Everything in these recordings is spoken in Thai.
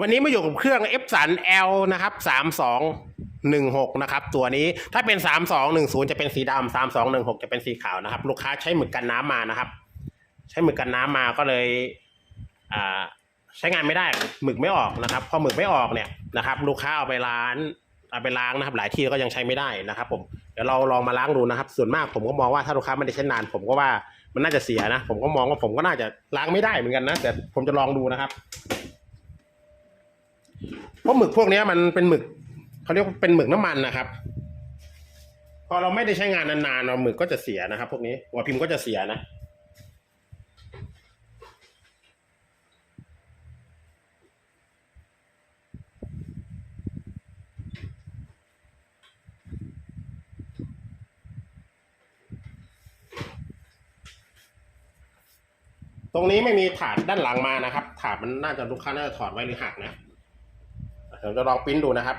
วันนี้มาอยู่กับเครื่อง F สัน L นะครับสามสองหนึ่งหกนะครับ ตัวนี้ถ้าเป็นสามสองหนึ่งศูนย์จะเป็นสีดำสามสองหนึ่งหกจะเป็นสีขาวนะครับ ลูกค้าใช้หมึกกันน้ำมานะครับ ใช้หมึกกันน้ำมาก็เลยใช้งานไม่ได้หมึกไม่ออกนะครับ พอหมึกไม่ออกเนี่ยนะครับ ลูกค้าเอาไปล้างเอาไปล้างนะครับ หลายที่ก็ยังใช้ไม่ได้นะครับ ผมเดี๋ยวเราลองมาล้างดูนะครับ ส่วนมากผมก็มองว่าถ้าลูกค้าไม่ได้ใช้นาน ผมก็ว่ามันน่าจะเสียนะ ผมก็มองว่าผมก็น่าจะล้างไม่ได้เหมือนกันนะแต่ผมจะลองดูนะครับ เพราะหมึกพวกนี้มันเป็นหมึกเขาเรียกเป็นหมึกน้ำมันนะครับ พอเราไม่ได้ใช้งานนานๆเราหมึกก็จะเสียนะครับ พวกนี้หัวพิมพ์ก็จะเสียนะตรงนี้ไม่มีถาดด้านหลังมานะครับ ถาดมันน่าจะลูกค้าน่าจะถอดไว้หรือหักนะ ดี๋ยวจะลองปริ้นดูนะครับ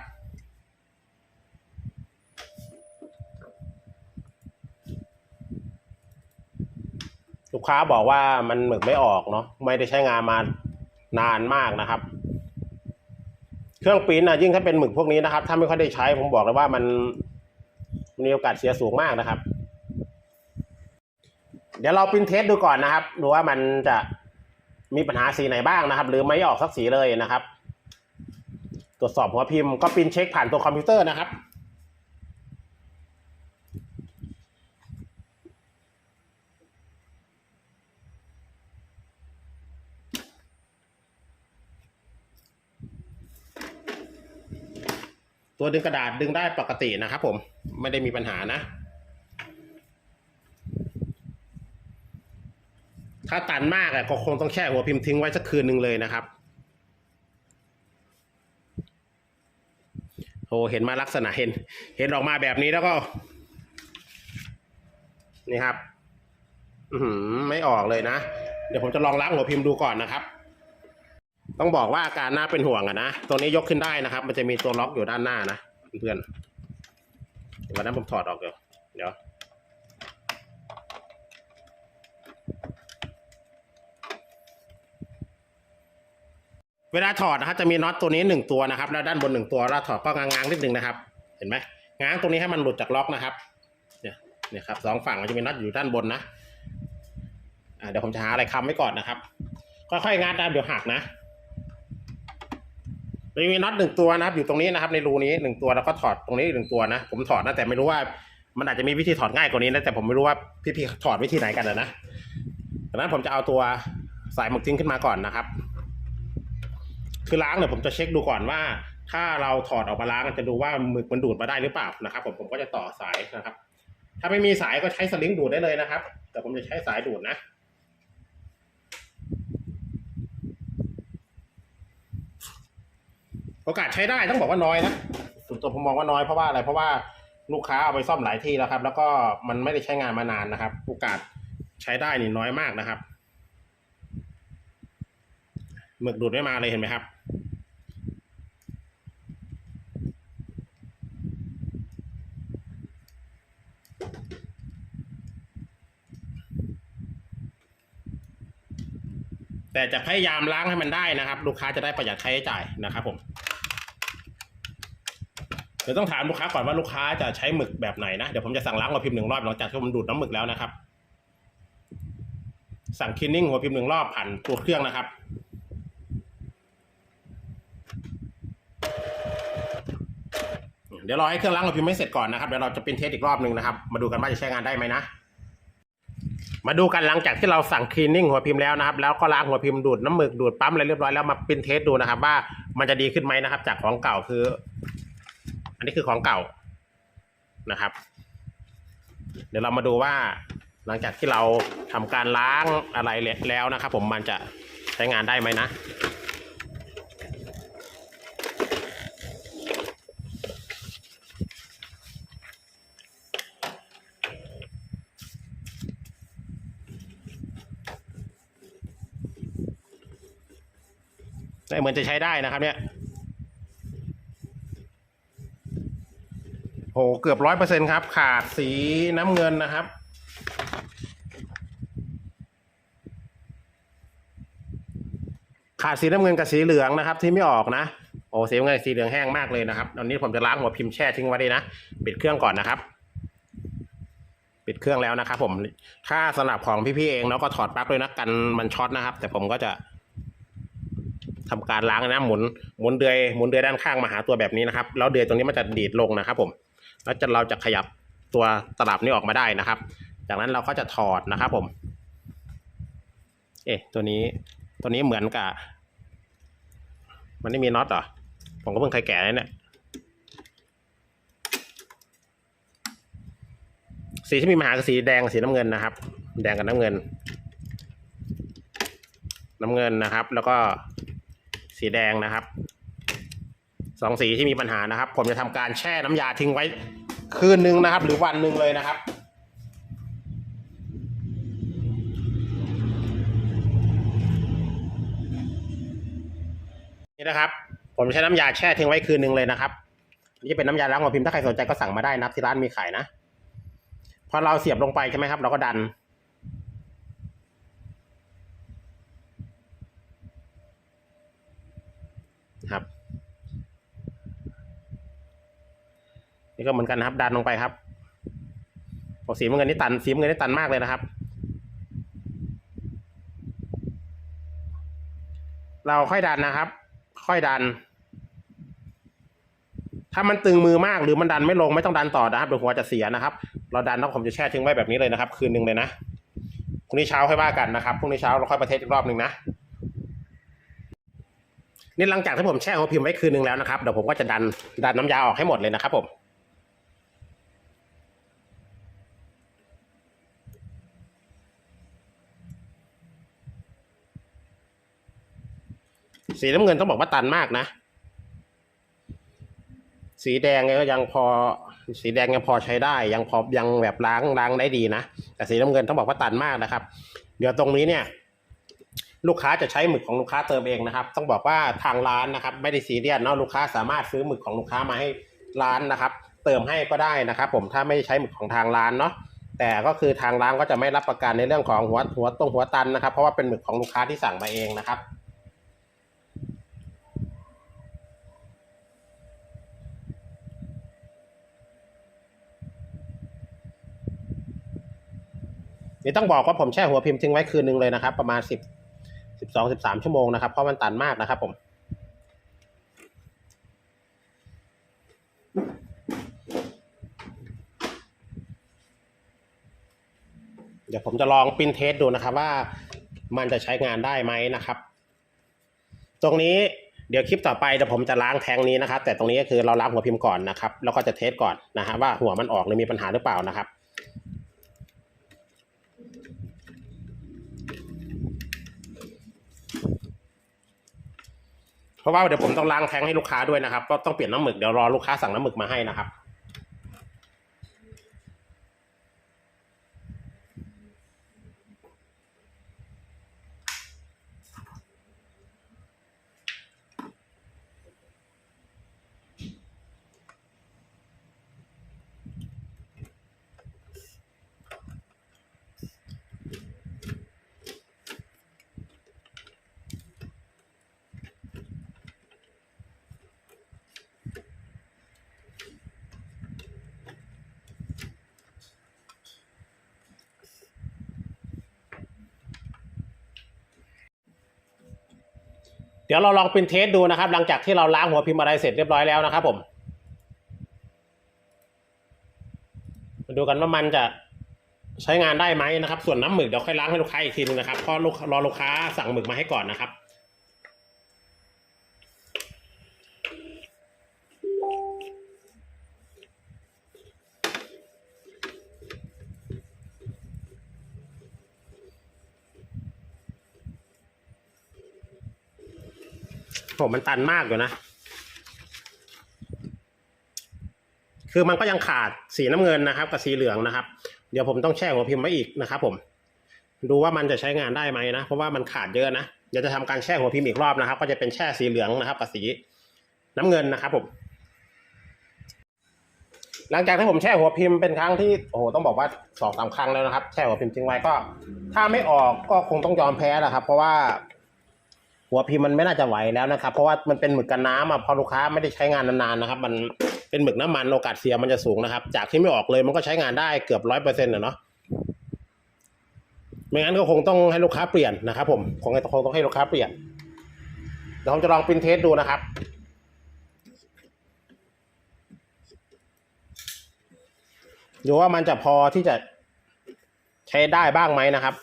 ลูกค้าบอกว่ามันหมึกไม่ออกเนาะไม่ได้ใช้งานมานานมากนะครับ เครื่องปริ้นนะยิ่งถ้าเป็นหมึกพวกนี้นะครับ ถ้าไม่ค่อยได้ใช้ผมบอกเลยว่ามันมีโอกาสเสียสูงมากนะครับ เดี๋ยวเราปริ้นเทสดูก่อนนะครับดูว่ามันจะมีปัญหาสีไหนบ้างนะครับ หรือไม่ออกสักสีเลยนะครับ ตรวจสอบหัวพิมพ์ก็ปริ้นเช็คผ่านตัวคอมพิวเตอร์นะครับ ตัวดึงกระดาษดึงได้ปกตินะครับผมไม่ได้มีปัญหานะ ถ้าตันมากอะก็คงต้องแช่หัวพิมพ์ทิ้งไว้สักคืนหนึ่งเลยนะครับโอ้ เห็นมาลักษณะเห็น เห็นออกมาแบบนี้แล้วก็ นี่ครับ อืไม่ออกเลยนะ เดี๋ยวผมจะลองล้างหัวพิมพ์ดูก่อนนะครับ ต้องบอกว่าอาการหน้าเป็นห่วงอะนะ ตัวนี้ยกขึ้นได้นะครับ มันจะมีตัวล็อกอยู่ด้านหน้านะเพื่อนวันนั้นผมถอดออกเดี๋ยวเดี๋ยว เวลาถอดนะครับจะมีน็อตตัวนี้หนึ่งตัวนะครับ แล้วด้านบนหนึ่งตัวเราถอดก็ง้างๆนิดนึงนะครับ เห็นไหมง้างตรงนี้ให้มันหลุดจากล็อกนะครับ เนี่ยเนี่ยครับสองฝั่งมันจะมีน็อตอยู่ด้านบนนะอ่าเดี๋ยวผมจะหาอะไรค้ำไว้ก่อนนะครับ ค่อยๆง้างตามเดี๋ยวหักนะมันมีน็อตหนึ่งตัวนะครับ อยู่ตรงนี้นะครับ ในรูนี้หนึ่งตัวแล้วก็ถอดตรงนี้หนึ่งตัวนะ ผมถอดนะแต่ไม่รู้ว่า มันอาจจะมีวิธีถอดง่ายกว่านี้นะแต่ผมไม่รู้ว่าพี่ๆถอดวิธีไหนกันนะนะดังนั้นผมจะเอาตัวสายหมึกทิ้งขึ้นมาก่อนนะครับ คือล้างเนี่ยผมจะเช็คดูก่อนว่า ถ้าเราถอดออกมาล้างจะดูว่าหมึกมันดูดมาได้หรือเปล่านะครับ ผมผมก็จะต่อสายนะครับ ถ้าไม่มีสายก็ใช้สลิงดูดได้เลยนะครับ แต่ผมจะใช้สายดูดนะโอกาสใช้ได้ต้องบอกว่าน้อยนะส่วนตัวผมมองว่าน้อยเพราะว่าอะไรเพราะว่าลูกค้าเอาไปซ่อมหลายที่แล้วครับ แล้วก็มันไม่ได้ใช้งานมานานนะครับ โอกาสใช้ได้นี่น้อยมากนะครับหมึกดูดไม่มาเลยเห็นไหมครับ แต่จะพยายามล้างให้มันได้นะครับ ลูกค้าจะได้ประหยัดค่าใช้จ่ายนะครับผมเดี๋ยวต้องถามลูกค้าก่อนว่าลูกค้าจะใช้หมึกแบบไหนนะเดี๋ยวผมจะสั่งล้างหัวพิมพ์หนึ่งรอบหลังจากที่ผมดูดน้ำหมึกแล้วนะครับ สั่งคลีนนิ่งหัวพิมพ์หนึ่งรอบผ่านตัวเครื่องนะครับเดี๋ยวรอให้เครื่องล้างหัวพิมพ์ไม่เสร็จก่อนนะครับเดี๋ยวเราจะเป็นเทสอีกรอบหนึ่งนะครับ มาดูกันว่าจะใช้งานได้ไหมนะ มาดูกันหลังจากที่เราสั่งคลีนนิ่งหัวพิมพ์แล้วนะครับแล้วก็ล้างหัวพิมพ์ดูดน้ำหมึกดูดปั๊มอะไรเรียบร้อยแล้วมาเป็นเทสดูนะครับ ว่ามันจะดีขึ้นไหมนะครับ จากของเก่าคือ อันนี้คือของเก่านะครับ เดี๋ยวเรามาดูว่า หลังจากที่เราทำการล้างอะไรแล้วนะครับ ผมมันจะใช้งานได้ไหมนะ แต่เหมือนจะใช้ได้นะครับ เนี่ยโหเกือบร้อยเปอร์เซ็นครับ ขาดสีน้ำเงินนะครับ ขาดสีน้ำเงินกับสีเหลืองนะครับ ที่ไม่ออกนะโอ้สีน้ำเงินสีเหลืองแห้งมากเลยนะครับตอนนี้ผมจะล้างหัวพิมพ์แช่ทิ้งไว้ดีนะปิดเครื่องก่อนนะครับ ปิดเครื่องแล้วนะครับ ผมถ้าสำหรับของพี่ๆเองเนาะก็ถอดปลั๊กด้วยนะกันมันช็อตนะครับ แต่ผมก็จะ ทำการล้างนะหมุนหมุนเดือยหมุนเดือยด้านข้างมาหาตัวแบบนี้นะครับแล้วเดือยตรงนี้มันจะดีดลงนะครับผมแล้วจะเราจะขยับตัวตลับนี้ออกมาได้นะครับ จากนั้นเราก็จะถอดนะครับผม เอ๊ะตัวนี้ตัวนี้เหมือนกับ มันไม่มีน็อตเหรอผมก็เพิ่งเคยแกะเลยเนี่ยสีที่มีปัญหาคือสีแดงสีน้ำเงินนะครับ แดงกับน้ำเงิน น้ำเงินนะครับ แล้วก็ สีแดงนะครับสองสีที่มีปัญหานะครับ ผมจะทำการแช่น้ำยาทิ้งไว้คืนนึงนะครับ หรือวันหนึ่งเลยนะครับนี่นะครับ ผมใช้น้ำยาแช่ทิ้งไว้คืนนึงเลยนะครับนี่จะเป็นน้ำยาล้างหัวพิมพ์ถ้าใครสนใจก็สั่งมาได้นะครับที่ร้านมีขายนะพอเราเสียบลงไปใช่ไหมครับ เราก็ดัน ครับนี่ก็เหมือนกันนะครับ ดันลงไปครับโอ้สีเงินนี่ตันสีเงินนี่ตันมากเลยนะครับ เราค่อยดันนะครับ ค่อยดัน ถ้ามันตึงมือมากหรือมันดันไม่ลงไม่ต้องดันต่อนะครับเดี๋ยวหัวจะเสียนะครับ เราดันแล้วผมจะแช่ทิ้งไว้แบบนี้เลยนะครับ คืนหนึ่งเลยนะพรุ่งนี้เช้าค่อยว่ากันนะครับพรุ่งนี้เช้าเราค่อยประเทศอีกรอบหนึ่งนะ นี่หลังจากที่ผมแช่หัวพิมพ์ไว้คืนหนึ่งแล้วนะครับเดี๋ยวผมก็จะดันดันน้ำยาออกให้หมดเลยนะครับผมสีน้ำเงินต้องบอกว่าตันมากนะ สีแดงเนี่ยก็ยังพอ สีแดงยังพอใช้ได้ ยังพอยังแบบล้างล้างได้ดีนะ แต่สีน้ำเงินต้องบอกว่าตันมากนะครับ เดี๋ยวตรงนี้เนี่ย ลูกค้าจะใช้หมึกของลูกค้าเติมเองนะครับ ต้องบอกว่าทางร้านนะครับ ไม่ได้ซีเรียสเนาะลูกค้าสามารถซื้อหมึกของลูกค้ามาให้ร้านนะครับ เติมให้ก็ได้นะครับ ผมถ้าไม่ใช้หมึกของทางร้านเนาะแต่ก็คือทางร้านก็จะไม่รับประกันในเรื่องของหัวหัวตรงหัวตันนะครับ เพราะว่าเป็นหมึกของลูกค้าที่สั่งมาเองนะครับนี่ต้องบอกว่าผมแช่หัวพิมพ์ทิ้งไว้คืนนึงเลยนะครับ ประมาณสิบ สิบสองสิบสามชั่วโมงนะครับ เพราะมันตันมากนะครับผม เดี๋ยวผมจะลองปรินเทสดูนะครับว่ามันจะใช้งานได้ไหมนะครับ ตรงนี้เดี๋ยวคลิปต่อไปเดี๋ยวผมจะล้างแทงนี้นะครับ แต่ตรงนี้ก็คือเราล้างหัวพิมพ์ก่อนนะครับ แล้วก็จะเทสก่อนนะฮะว่าหัวมันออกหรือมีปัญหาหรือเปล่านะครับ เพราะว่าเดี๋ยวผมต้องล้างแทงให้ลูกค้าด้วยนะครับก็ต้องเปลี่ยนน้ำหมึกเดี๋ยวรอลูกค้าสั่งน้ำหมึกมาให้นะครับ เดี๋ยวเราลองเป็นเทสดูนะครับ หลังจากที่เราล้างหัวพิมพ์อะไรเสร็จเรียบร้อยแล้วนะครับผมมาดูกันว่ามันจะใช้งานได้ไหมนะครับ ส่วนน้ำหมึกเดี๋ยวค่อยล้างให้ลูกค้าอีกทีนึงนะครับเพราะรอลูกค้าสั่งหมึกมาให้ก่อนนะครับ ผมมันตันมากอยู่นะ คือมันก็ยังขาดสีน้ำเงินนะครับกับสีเหลืองนะครับ เดี๋ยวผมต้องแช่หัวพิมพ์ไว้อีกนะครับ ผม ดูว่ามันจะใช้งานได้ไหมนะ เพราะว่ามันขาดเยอะนะ เดี๋ยวจะทำการแช่หัวพิมพ์อีกรอบนะครับ ก็จะเป็นแช่สีเหลืองนะครับกับสีน้ำเงินนะครับ ผม หลังจากที่ผมแช่หัวพิมพ์เป็นครั้งที่โอ้โหต้องบอกว่าสองสามครั้งแล้วนะครับ แช่หัวพิมพ์ทิ้งไว้ก็ ถ้าไม่ออกก็คงต้องยอมแพ้แหละครับ เพราะว่า หัวพิมพ์มันไม่น่าจะไหวแล้วนะครับ เพราะว่ามันเป็นหมึกกันน้ำอะพอลูกค้าไม่ได้ใช้งานนานๆนะครับ มันเป็นหมึกน้ำมันโอกาสเสียมันจะสูงนะครับ จากที่ไม่ออกเลยมันก็ใช้งานได้เกือบร้อยเปอร์เซ็นต์เนาะไม่งั้นก็คงต้องให้ลูกค้าเปลี่ยนนะครับผมคงคงต้องให้ลูกค้าเปลี่ยนเดี๋ยวผมจะลองปรินเทสดูนะครับดูว่ามันจะพอที่จะใช้ได้บ้างไหมนะครับ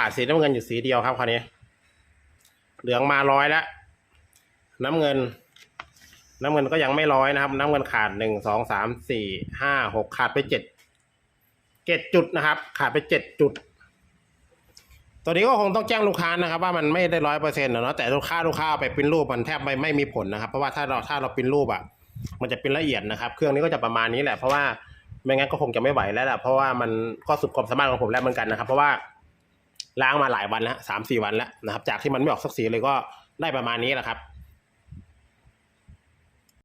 ขาดสีน้ำเงินอยู่สีเดียวครับคราวนี้ เหลืองมาร้อยแล้ว น้ำเงิน น้ำเงินก็ยังไม่ร้อยนะครับ น้ำเงินขาดหนึ่งสองสามสี่ห้าหกขาดไปเจ็ดเจ็ดจุดนะครับ ขาดไปเจ็ดจุด ตัวนี้ก็คงต้องแจ้งลูกค้านะครับ ว่ามันไม่ได้ร้อยเปอร์เซ็นต์เนาะแต่ลูกค้าลูกค้าไปปริ้นรูปมันแทบไม่ไม่มีผลนะครับ เพราะว่าถ้าเราถ้าเราปริ้นรูปอะ มันจะเป็นละเอียดนะครับ เครื่องนี้ก็จะประมาณนี้แหละเพราะว่าไม่งั้นก็คงจะไม่ไหวแล้วแหละเพราะว่ามันก็สุดความสามารถของผมแล้วเหมือนกันนะครับ เพราะว่า ล้างมาหลายวันแล้วสามสี่วันแล้วนะครับ จากที่มันไม่ออกสักสีเลยก็ได้ประมาณนี้แหละครับ